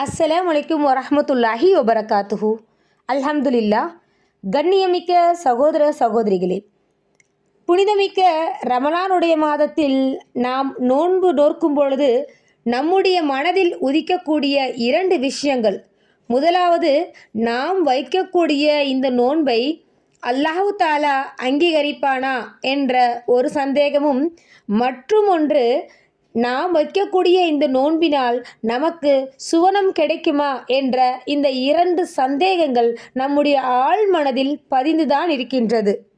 அஸ்ஸலாம் வலைக்கும் வரஹமத்துல்லாஹி அல்ஹம்துல்லா அல்ஹம்துலில்லா கண்ணியமிக்க சகோதர சகோதரிகளே புனிதமிக்க ரமலானுடைய மாதத்தில் நாம் நோன்பு நோக்கும் பொழுது நம்முடைய மனதில் உதிக்கக்கூடிய இரண்டு விஷயங்கள். முதலாவது நாம் வைக்கக்கூடிய இந்த நோன்பை அல்லாஹு தாலா அங்கீகரிப்பானா என்ற ஒரு சந்தேகமும் மற்றும் ஒன்று நாம் வைக்கக்கூடிய இந்த நோன்பினால் நமக்கு சுவனம் கிடைக்குமா என்ற இந்த இரண்டு சந்தேகங்கள் நம்முடைய ஆழ் மனதில் பதிந்துதான் இருக்கின்றது.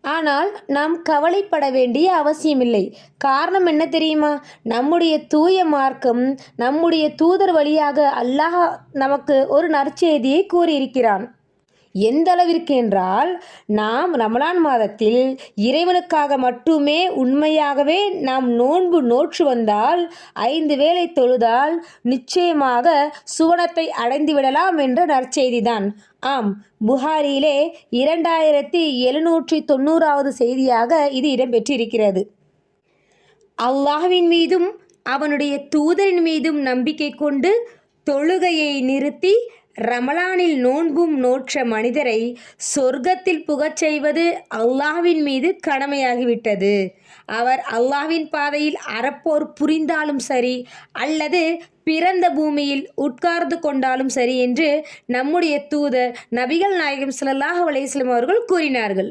ஆனால் நாம் கவலைப்பட வேண்டிய அவசியமில்லை. காரணம் என்ன தெரியுமா? நம்முடைய தூய மார்க்கம் நம்முடைய தூதர் வழியாக அல்லாஹ் நமக்கு ஒரு நற்செய்தியை கூறியிருக்கிறான். எந்த அளவிற்கு என்றால் நாம் ரமலான் மாதத்தில் இறைவனுக்காக மட்டுமே உண்மையாகவே நாம் நோன்பு நோற்று வந்தால் ஐந்து வேளை தொழுதால் நிச்சயமாக சுவனத்தை அடைந்து விடலாம் என்ற நற்செய்திதான். ஆம் புகாரியிலே இரண்டாயிரத்தி எழுநூற்றி தொண்ணூறாவது செய்தியாக இது இடம்பெற்றிருக்கிறது. அல்லாஹ்வின் மீதும் அவனுடைய தூதரின் மீதும் நம்பிக்கை கொண்டு தொழுகையை நிறுத்தி ரமலானில் நோன்பும் நோற்ற மனிதரை சொர்க்கத்தில் புகச் செய்வது அல்லாஹ்வின் மீது கடமையாகிவிட்டது. அவர் அல்லாஹ்வின் பாதையில் அறப்போர் புரிந்தாலும் சரி அல்லது பிறந்த பூமியில் உட்கார்ந்து கொண்டாலும் சரி என்று நம்முடைய தூதர் நபிகள் நாயகம் ஸல்லல்லாஹு அலைஹி அவர்கள் கூறினார்கள்.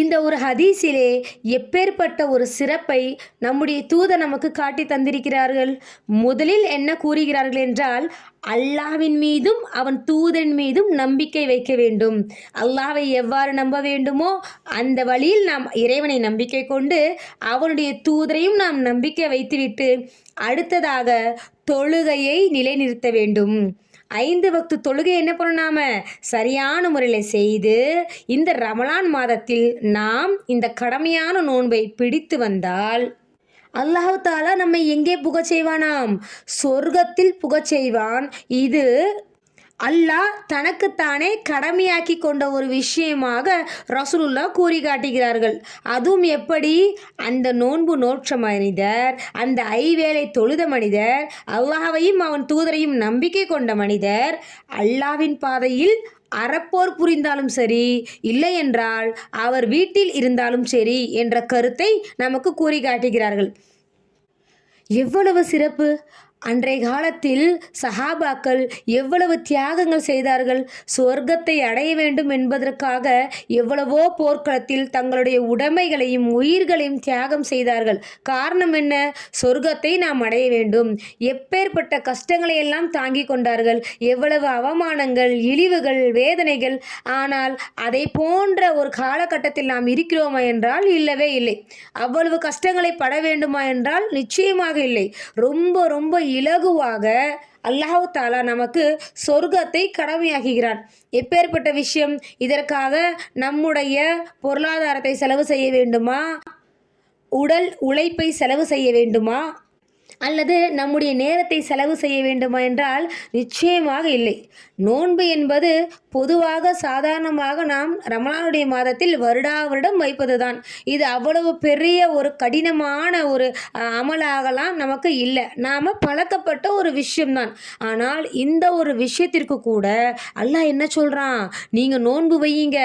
இந்த ஒரு ஹதீஸிலே எப்பேற்பட்ட ஒரு சிறப்பை நம்முடைய தூத நமக்கு காட்டி தந்திருக்கிறார்கள்? முதலில் என்ன கூறுகிறார்கள் என்றால் அல்லாவின் மீதும் அவன் தூதன் மீதும் நம்பிக்கை வைக்க வேண்டும். அல்லாவை எவ்வாறு நம்ப வேண்டுமோ அந்த வழியில் நாம் இறைவனை நம்பிக்கை கொண்டு அவனுடைய தூதரையும் நாம் நம்பிக்கை வைத்துவிட்டு அடுத்ததாக தொழுகையை நிலைநிறுத்த வேண்டும். ஐந்து வக்து தொழுகை என்ன பண்ணணும் நாம? சரியான முறையில் செய்து இந்த ரமலான் மாதத்தில் நாம் இந்த கடமையான நோன்பை பிடித்து வந்தால் அல்லாஹு தாலா நம்மை எங்கே புகச் செய்வானாம்? சொர்க்கத்தில் புகச் செய்வான். இது அல்லாஹ் தனக்குத்தானே கடமையாக்கி கொண்ட ஒரு விஷயமாக ரசூலுல்லா கூறி காட்டுகிறார்கள் அதுவும் எப்படி? அந்த நோன்பு நோற்ற மனிதர் அந்த ஐவேளை தொழுத மனிதர் அல்லாஹையும் அவன் தூதரையும் நம்பிக்கை கொண்ட மனிதர் அல்லாவின் பாதையில் அறப்போர் புரிந்தாலும் சரி இல்லை என்றால் அவர் வீட்டில் இருந்தாலும் சரி என்ற கருத்தை நமக்கு கூறி காட்டுகிறார்கள் எவ்வளவு சிறப்பு? அன்றைய காலத்தில் சஹாபாக்கள் எவ்வளவு தியாகங்கள் செய்தார்கள்? சொர்க்கத்தை அடைய வேண்டும் என்பதற்காக எவ்வளவோ போர்க்களத்தில் தங்களுடைய உடைமைகளையும் உயிர்களையும் தியாகம் செய்தார்கள். காரணம் என்ன? சொர்க்கத்தை நாம் அடைய வேண்டும். எப்பேற்பட்ட கஷ்டங்களை எல்லாம் தாங்கி கொண்டார்கள். எவ்வளவு அவமானங்கள் இழிவுகள் வேதனைகள். ஆனால் அதை போன்ற ஒரு காலகட்டத்தில் நாம் இருக்கிறோமா என்றால் இல்லவே இல்லை. அவ்வளவு கஷ்டங்களை பட வேண்டுமா என்றால் நிச்சயமாக இல்லை. ரொம்ப ரொம்ப இலகுவாக அல்லாஹு தாலா நமக்கு சொர்க்கத்தை கடமையாக்குகிறான். எப்பேற்பட்ட விஷயம்? இதற்காக நம்முடைய பொருளாதாரத்தை செலவு செய்ய வேண்டுமா? உடல் உழைப்பை செலவு செய்ய வேண்டுமா? அல்லது நம்முடைய நேரத்தை செலவு செய்ய வேண்டுமா என்றால் நிச்சயமாக இல்லை. நோன்பு என்பது பொதுவாக சாதாரணமாக நாம் ரமலானுடைய மாதத்தில் வருடா வருடம் வைப்பதுதான். இது அவ்வளவு பெரிய ஒரு கடினமான ஒரு அமலாகலாம் நமக்கு இல்லை. நாம் பழக்கப்பட்ட ஒரு விஷயம்தான். ஆனால் இந்த ஒரு விஷயத்திற்கு கூட அல்லாஹ் என்ன சொல்கிறான் நீங்கள் நோன்பு வையுங்க.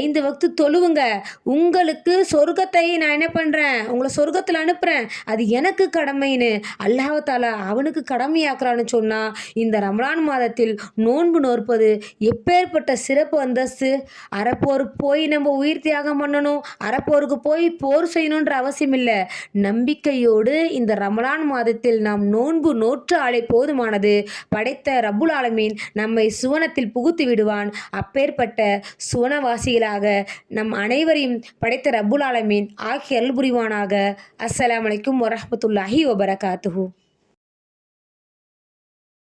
ஐந்து வக்து தொழுவுங்க. உங்களுக்கு சொர்க்கத்தை நான் என்ன பண்ணுறேன் உங்களை சொர்க்கத்தில் அனுப்புகிறேன் அது எனக்கு கடமைன்னு. அல்லாஹால அவனுக்கு கடமையாக்குறான்னு சொன்னால் இந்த ரமலான் மாதத்தில் நோன்பு நோற்பது எப்பேற்பட்ட சிறப்பு அந்தஸ்து? அறப்போருக்கு போய் நம்ம உயிர் தியாகம் பண்ணணும் அறப்போருக்கு போய் போர் செய்யணுன்ற அவசியம் இல்லை. நம்பிக்கையோடு இந்த ரமலான் மாதத்தில் நாம் நோன்பு நோற்று ஆளை போதுமானது. படைத்த ரபுல் ஆலமீன் நம்மை சுவனத்தில் புகுத்து விடுவான். அப்பேற்பட்ட சுவனவாசிகளாக நம் அனைவரையும் படைத்த ரபுல் ஆலமீன் ஆக்கி அருள் புரிவானாக. வரமத்துல்லாஹி வபரகா मुलाकात हो।